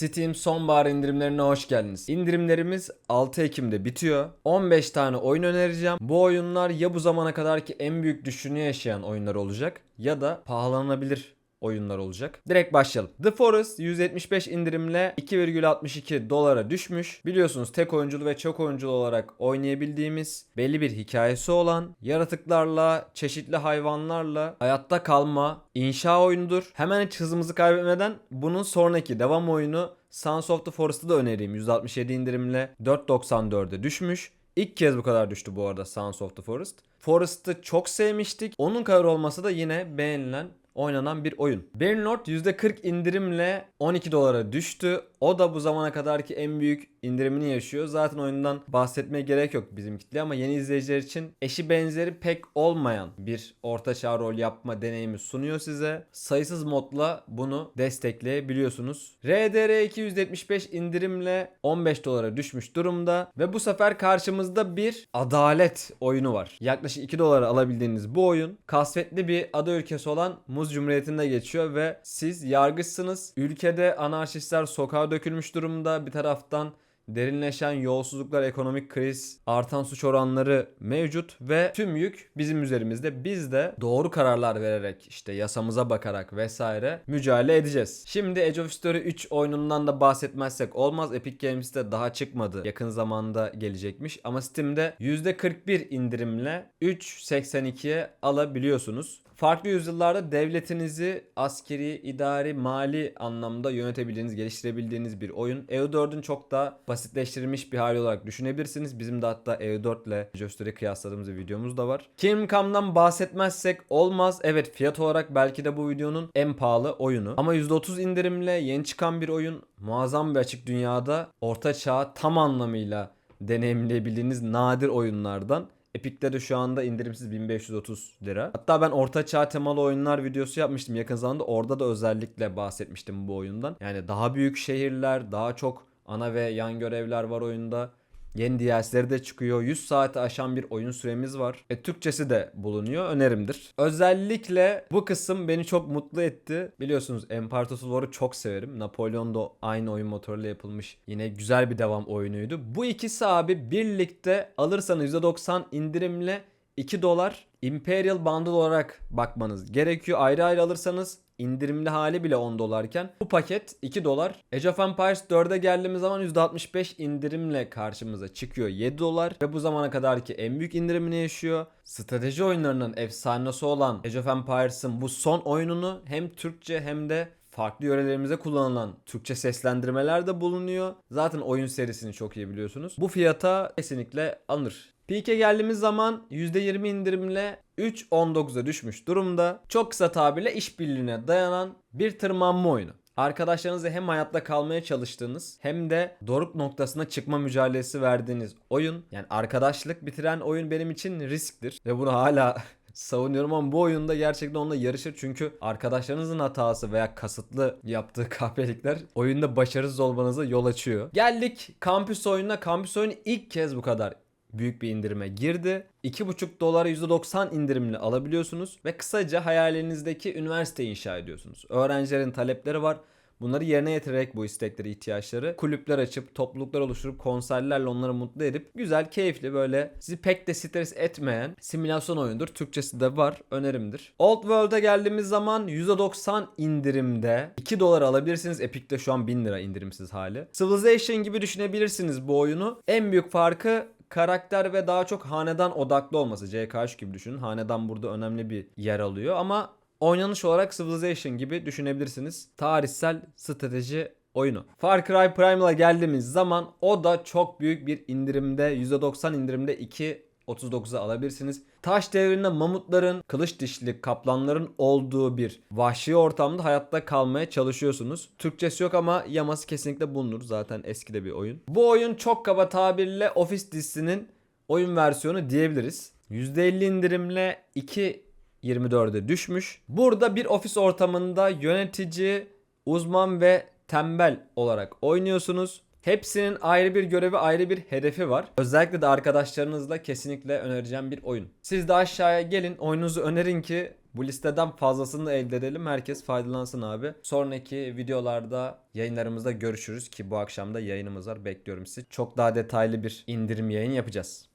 Steam sonbahar indirimlerine hoş geldiniz. İndirimlerimiz 6 Ekim'de bitiyor. 15 tane oyun önereceğim. Bu oyunlar ya bu zamana kadarki en büyük düşüşünü yaşayan oyunlar olacak ya da pahalanabilir oyunlar olacak. Direkt başlayalım. The Forest 175 indirimle 2,62 dolara düşmüş. Biliyorsunuz tek oyunculu ve çok oyunculu olarak oynayabildiğimiz belli bir hikayesi olan yaratıklarla, çeşitli hayvanlarla hayatta kalma inşa oyunudur. Hemen hiç hızımızı kaybetmeden bunun sonraki devam oyunu Sons of the Forest'ı da önereyim. 167 indirimle 4.94'e düşmüş. İlk kez bu kadar düştü bu arada Sons of the Forest. Forest'ı çok sevmiştik. Onun kadar olmasa da yine beğenilen oynanan bir oyun. Bannerlord %40 indirimle 12 dolara düştü. O da bu zamana kadarki en büyük indirimini yaşıyor. Zaten oyundan bahsetmeye gerek yok bizim kitle ama yeni izleyiciler için eşi benzeri pek olmayan bir orta çağ rol yapma deneyimi sunuyor size. Sayısız modla bunu destekleyebiliyorsunuz. RDR 275 indirimle 15 dolara düşmüş durumda ve bu sefer karşımızda bir adalet oyunu var. Yaklaşık 2 dolara alabildiğiniz bu oyun kasvetli bir ada ülkesi olan Muz Cumhuriyeti'nde geçiyor ve siz yargıçsınız. Ülkede anarşistler sokağa dökülmüş durumda. Bir taraftan derinleşen yolsuzluklar, ekonomik kriz, artan suç oranları mevcut ve tüm yük bizim üzerimizde. Biz de doğru kararlar vererek işte yasamıza bakarak vesaire mücadele edeceğiz. Şimdi Age of History 3 oyunundan da bahsetmezsek olmaz. Epic Games'te daha çıkmadı. Yakın zamanda gelecekmiş ama Steam'de %41 indirimle 3.82'ye alabiliyorsunuz. Farklı yüzyıllarda devletinizi askeri, idari, mali anlamda yönetebildiğiniz, geliştirebildiğiniz bir oyun. EU4'ün çok daha basitleştirilmiş bir hali olarak düşünebilirsiniz. Bizim de hatta EU4 ile Joster'i kıyasladığımız bir videomuz da var. Kingdom Come'dan bahsetmezsek olmaz. Evet fiyat olarak belki de bu videonun en pahalı oyunu. Ama %30 indirimle yeni çıkan bir oyun. Muazzam bir açık dünyada orta çağı tam anlamıyla deneyimleyebildiğiniz nadir oyunlardan. Epic'te de şu anda indirimsiz 1530 lira. Hatta ben orta çağ temalı oyunlar videosu yapmıştım yakın zamanda. Orada da özellikle bahsetmiştim bu oyundan. Yani daha büyük şehirler, daha çok ana ve yan görevler var oyunda. Yeni DLC'leri de çıkıyor. 100 saate aşan bir oyun süremiz var. E, Türkçesi de bulunuyor. Önerimdir. Özellikle bu kısım beni çok mutlu etti. Biliyorsunuz Total War'ı çok severim. Napolyon da aynı oyun motoruyla yapılmış. Yine güzel bir devam oyunuydu. Bu ikisi abi birlikte alırsanız %90 indirimle 2 dolar Imperial Bundle olarak bakmanız gerekiyor. Ayrı ayrı alırsanız indirimli hali bile 10 dolarken bu paket 2 dolar. Age of Empires 4'e geldiğimiz zaman %65 indirimle karşımıza çıkıyor 7 dolar ve bu zamana kadarki en büyük indirimini yaşıyor. Strateji oyunlarının efsanesi olan Age of Empires'ın bu son oyununu hem Türkçe hem de farklı yörelerimize kullanılan Türkçe seslendirmeler de bulunuyor. Zaten oyun serisini çok iyi biliyorsunuz. Bu fiyata kesinlikle alınır. Peak'e geldiğimiz zaman %20 indirimle 3.19'a düşmüş durumda. Çok kısa tabirle işbirliğine dayanan bir tırmanma oyunu. Arkadaşlarınızla hem hayatta kalmaya çalıştığınız hem de doruk noktasına çıkma mücadelesi verdiğiniz oyun. Yani arkadaşlık bitiren oyun benim için risktir. Ve bunu hala savunuyorum ama bu oyunda gerçekten onunla yarışır. Çünkü arkadaşlarınızın hatası veya kasıtlı yaptığı kahpelikler oyunda başarısız olmanıza yol açıyor. Geldik kampüs oyununa. Kampüs oyunu ilk kez bu kadar büyük bir indirime girdi. 2,5 dolara %90 indirimli alabiliyorsunuz ve kısaca hayalinizdeki üniversite inşa ediyorsunuz. Öğrencilerin talepleri var. Bunları yerine getirerek bu istekleri, ihtiyaçları kulüpler açıp, topluluklar oluşturup, konserlerle onları mutlu edip güzel, keyifli böyle sizi pek de stres etmeyen simülasyon oyundur. Türkçesi de var, önerimdir. Old World'a geldiğimiz zaman %90 indirimde 2 dolar alabilirsiniz. Epic'te şu an 1000 lira indirimsiz hali. Civilization gibi düşünebilirsiniz bu oyunu. En büyük farkı karakter ve daha çok hanedan odaklı olması. CK3 gibi düşünün. Hanedan burada önemli bir yer alıyor ama oynanış olarak Civilization gibi düşünebilirsiniz. Tarihsel strateji oyunu. Far Cry Primal'a geldiğimiz zaman o da çok büyük bir indirimde %90 indirimde 2 39'a alabilirsiniz. Taş devrinde mamutların, kılıç dişli kaplanların olduğu bir vahşi ortamda hayatta kalmaya çalışıyorsunuz. Türkçesi yok ama yaması kesinlikle bulunur. Zaten eski de bir oyun. Bu oyun çok kaba tabirle Office dizisinin oyun versiyonu diyebiliriz. %50 indirimle 2.24'e düşmüş. Burada bir ofis ortamında yönetici, uzman ve tembel olarak oynuyorsunuz. Hepsinin ayrı bir görevi, ayrı bir hedefi var. Özellikle de arkadaşlarınızla kesinlikle önereceğim bir oyun. Siz de aşağıya gelin, oyununuzu önerin ki Bu listeden fazlasını elde edelim. Herkes faydalansın abi. Sonraki videolarda yayınlarımızda görüşürüz ki bu akşam da yayınımız var. Bekliyorum sizi. Çok daha detaylı bir indirim yayın yapacağız.